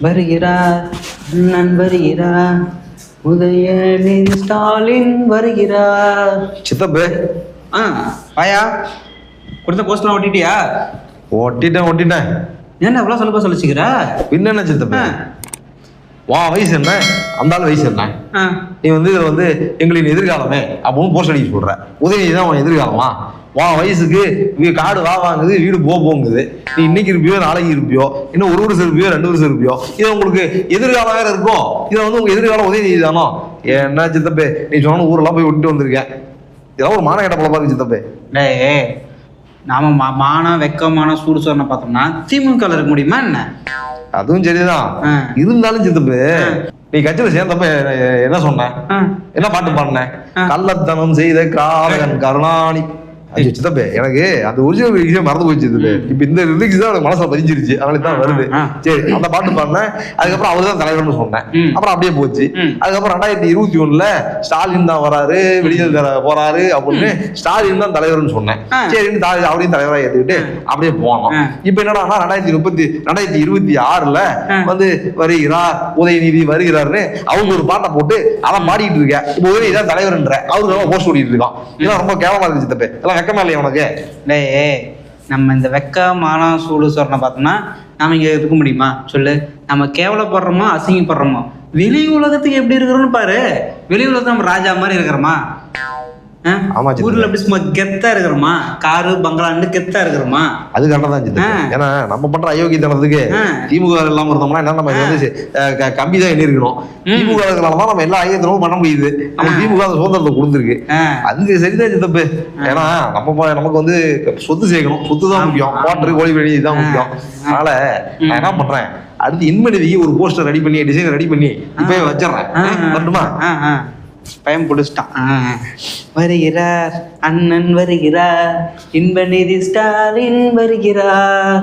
வருகிறார் அண்ணன் வருகிறார் உதயநிதி ஸ்டாலின் வருகிறார். சித்தப்பு. ஆ. வாயா. கொடுத்த போஸ்ட்லாம் ஒட்டிட்டியா? ஒட்டிட்டேன் ஒட்டிட்டேன். ஏன்டா இவ்வளோ சொல்ல சொல்லிச்சுக்கிற? பின்ன என்ன சித்தப்பு. வா வயசு என்ன? அந்த ஆள் வயசு என்ன? நீ வந்து இதுல வந்து எங்களின் எதிர்காலமே அப்படின்னு போஸ்ட் அடிக்க சொல்ற. உதயநிதி தான் உன் எதிர்காலமா? வா வயசுக்கு காடு வா வாங்குது வீடு போ போங்குது. நீ இன்னைக்கு இருப்பியோ நாளைக்கு இருப்பியோ இன்னும் ஒரு வருஷம் இருப்பியோ ரெண்டு வருஷம் இருப்பியோ இது உங்களுக்கு எதிர்காலம் வேற இருக்கும். இதுல வந்து உங்க எதிர்காலம் உதயநிதி தானோ? என்ன சித்தப்பே நீ சொன்ன ஊரெல்லாம் போய் விட்டுட்டு வந்திருக்கேன். இதெல்லாம் ஒரு மான கேட்ட போல இருக்கு சித்தப்பே. டேய் நாம மானம் வெக்கமான சூடு சொன்ன பார்த்தோம்னா திமுக இருக்க முடியுமா என்ன? அதுவும் சரிதான். இருந்தாலும் சித்தப்பு. நீ கட்சியில சேர்ந்தப்ப என்ன சொன்ன என்ன பாட்டு பாடின. கள்ளத்தனம் செய்த காரகன் கருணாணி சித்தப்பே எனக்கு அந்த ஒரிஜினல் விஷயம் மறந்து போச்சு இப்ப இந்த ரிலிக்ஸ் தான் எனக்கு மனசுல பதிஞ்சிருச்சு. அதனால தான் வருது. சரி அந்த பாட்டு பாடினேன். அதுக்கப்புறம் அவர் தான் தலைவர்னு சொன்னேன். அப்புறம் அப்படியே போச்சு. அதுக்கப்புறம் ரெண்டாயிரத்தி இருபத்தி ஒண்ணுல ஸ்டாலின் தான் வராரு வெளியில் போறாரு அப்படின்னு ஸ்டாலின் தான் தலைவர்னு சொன்னேன். தா- அவரையும் தலைவரா ஏத்துக்கிட்டு அப்படியே போனோம். இப்ப என்னடா ரெண்டாயிரத்தி முப்பத்தி ரெண்டாயிரத்தி இருபத்தி ஆறுல. வந்து வருகிறார் உதயநிதி வருகிறாருன்னு அவங்க ஒரு பாட்டை போட்டு அதை பாடிட்டு இருக்க இப்ப உதயநிதி தான் தலைவர்ன்ற. அவருக்கு போஸ்ட் ஓடிட்டு இருக்கான். இதெல்லாம் ரொம்ப கேவலமா இருக்கு சித்தப்பே. வெக்கமா இல்லையா உனக்கு. டேய் நம்ம இந்த வெக்க மானம் சூடு சொரணை பார்த்தோம்னா நாம இங்கே இருக்க முடியுமா? சொல்லு. நம்ம கேவலப்படுறோமோ அசிங்கப்படுறோமோ? வெளி உலகத்துக்கு எப்படி இருக்கிறோம்னு பாரு. வெளி உலகத்துல நம்ம ராஜா மாதிரி இருக்கிறோமா? ஊர்ல அப்படி சும்மா கெத்தா இருக்கிறோமா? காரு பங்களான்னு கெத்தா இருக்கிறோமா? அது கரெக்டா தான் சித்தப்பே ஆ. ஏன்னா நம்ம பண்ற அயோக்கியத்தனத்துக்கு. திமுக இல்லாம இருந்தோம்னா என்ன நம்ம வந்து அஹ், க- கம்பி தான் எண்ணி இருக்கணும் ம். திமுக தான் நம்ம எல்லா ஐயத்தனமும் பண்ண முடியுது. நம்ம. திமுக அந்த சுதந்திரத்தை கொடுத்துருக்கு. அதுக்கு சரிதான் சித்தப்பு ஏன்னா நம்ம நமக்கு வந்து சொத்து சேர்க்கணும். சொத்து தான் முக்கியம். குவார்டர் கோழி வெளி தான். முக்கியம். அதனால. நான் என்ன பண்றேன்? அடுத்து இன்மனிதிக்கு ஒரு போஸ்டர் ரெடி பண்ணி டிசைன் ரெடி பண்ணி இப்பவே வச்சிடறேன். வரட்டுமா. பயம் பிடிச்சிட்டான் ஆ. வருகிறார் அண்ணன் வருகிறார் இன்பநிதி ஸ்டாலின் வருகிறார்